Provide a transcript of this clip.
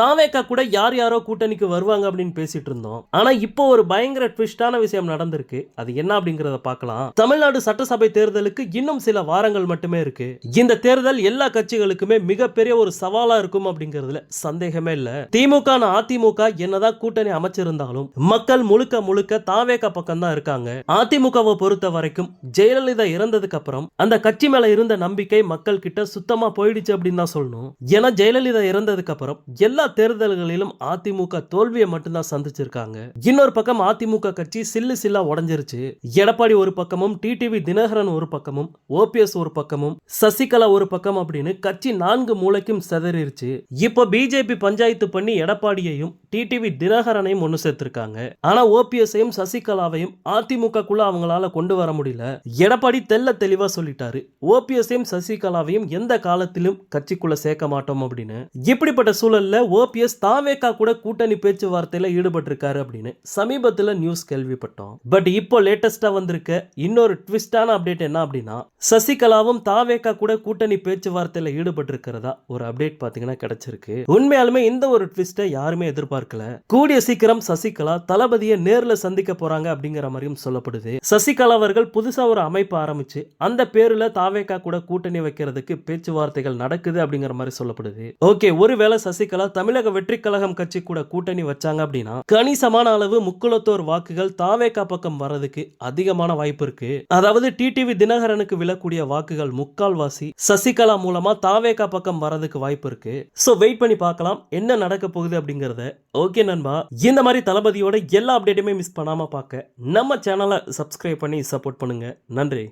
தாவேக்கா கூட யார் யாரோ கூட்டணிக்கு வருவாங்க அப்படின்னு பேசிட்டு இருந்தோம். ஆனா இப்போ ஒரு பயங்கர ட்விஸ்டான விஷயம் நடந்திருக்கு. அது என்ன அப்படிங்கறத பார்க்கலாம். தமிழ்நாடு சட்டசபை தேர்தலுக்கு இன்னும் சில வாரங்கள் மட்டுமே இருக்கு. இந்த தேர்தல் எல்லா கட்சிகளுக்குமே மிகப்பெரிய ஒரு சவாலா இருக்கும் அப்படிங்கறதுல சந்தேகமே இல்ல. திமுக அதிமுக என்னதான் கூட்டணி அமைச்சிருந்தாலும் மக்கள் முழுக்க முழுக்க தாவேக்கா பக்கம் தான் இருக்காங்க. அதிமுகவை பொறுத்த வரைக்கும் ஜெயலலிதா இறந்ததுக்கு அப்புறம் அந்த கட்சி மேல இருந்த நம்பிக்கை மக்கள் கிட்ட சுத்தமா போயிடுச்சு அப்படின்னு தான் சொல்லணும். ஏன்னா ஜெயலலிதா இறந்ததுக்கு அப்புறம் எல்லா எல்லா தேர்தல்களிலும் அதிமுக தோல்வியை மட்டும்தான் சந்திச்சிருக்காங்க. இன்னொரு பக்கம் அதிமுக கட்சி சில்லு சில்லா உடஞ்சிருச்சு. எடப்பாடி ஒரு பக்கமும் டிடிவி தினகரன் ஒரு பக்கமும் ஓபிஎஸ் ஒரு பக்கமும் சசிகலா ஒரு பக்கம் அப்படின்னு கட்சி நான்கு மூளைக்கும் செதறிருச்சு. இப்போ பிஜேபி பஞ்சாயத்து பண்ணி எடப்பாடியையும் டிடிவி தினகரனையும் ஒன்று சேர்த்திருக்காங்க. ஆனா ஓபிஎஸ்ஐயும் சசிகலாவையும் அதிமுகக்குள்ள அவங்களால கொண்டு வர முடியல. எடப்பாடி தெல்ல தெளிவா சொல்லிட்டாரு. ஓபிஎஸ்ஐயும் சசிகலாவையும் எந்த காலத்திலும் கட்சிக்குள்ள சேர்க்க மாட்டோம் அப்படின்னு. இப்படிப்பட்ட சூழல்ல ஓபிஎஸ் தாவேக்கா கூட கூட்டணி பேச்சுவார்த்தையில ஈடுபட்டிருக்காரு அப்படின்னு சமீபத்துல நியூஸ் கேள்விப்பட்டோம். பட் இப்போ லேட்டஸ்டா வந்திருக்க இன்னொரு ட்விஸ்டான அப்டேட் என்ன அப்படின்னா சசிகலாவும் தாவேக்கா கூட கூட்டணி பேச்சுவார்த்தையில ஈடுபட்டிருக்கிறதா ஒரு அப்டேட் பாத்தீங்கன்னா கிடைச்சிருக்கு. உண்மையாலுமே இந்த ஒரு ட்விஸ்டை யாருமே எதிர்பார்க்கல. கூடிய சீக்கிரம் சசிகலா தளபதியை நேர்ல சந்திக்க போறாங்க அப்படிங்கிற மாதிரியும் சொல்லப்படுது. சசிகலா அவர்கள் புதுசா ஒரு அமைப்பு ஆரம்பிச்சு அந்த பேருல தாவேக்கா கூட கூட்டணி வைக்கிறதுக்கு பேச்சுவார்த்தைகள் நடக்குது அப்படிங்கிற மாதிரி சொல்லப்படுது. ஓகே ஒருவேளை சசிகலா தமிழக வெற்றி கழகம் கட்சி கூட கூட்டணி வச்சாங்க அப்படின்னா கணிசமான அளவு முக்குளத்தோர் வாக்குகள் தாவேக்கா பக்கம் வர்றதுக்கு அதிகமான வாய்ப்பு இருக்கு. அதாவது டிடிவி தினகரனுக்கு விழக்கூடிய வாக்குகள் முக்கால்வாசி சசிகலா மூலமா தாவேக்கா பக்கம் வர்றதுக்கு வாய்ப்பு இருக்கு. சோ வெயிட் பண்ணி பார்க்கலாம் என்ன நடக்க போகுது அப்படிங்கறத. ஓகே நண்பா இந்த மாதிரி தளபதியோட எல்லா அப்டேட்டுமே மிஸ் பண்ணாம பார்க்க நம்ம சேனலை சப்ஸ்கிரைப் பண்ணி சப்போர்ட் பண்ணுங்க. நன்றி.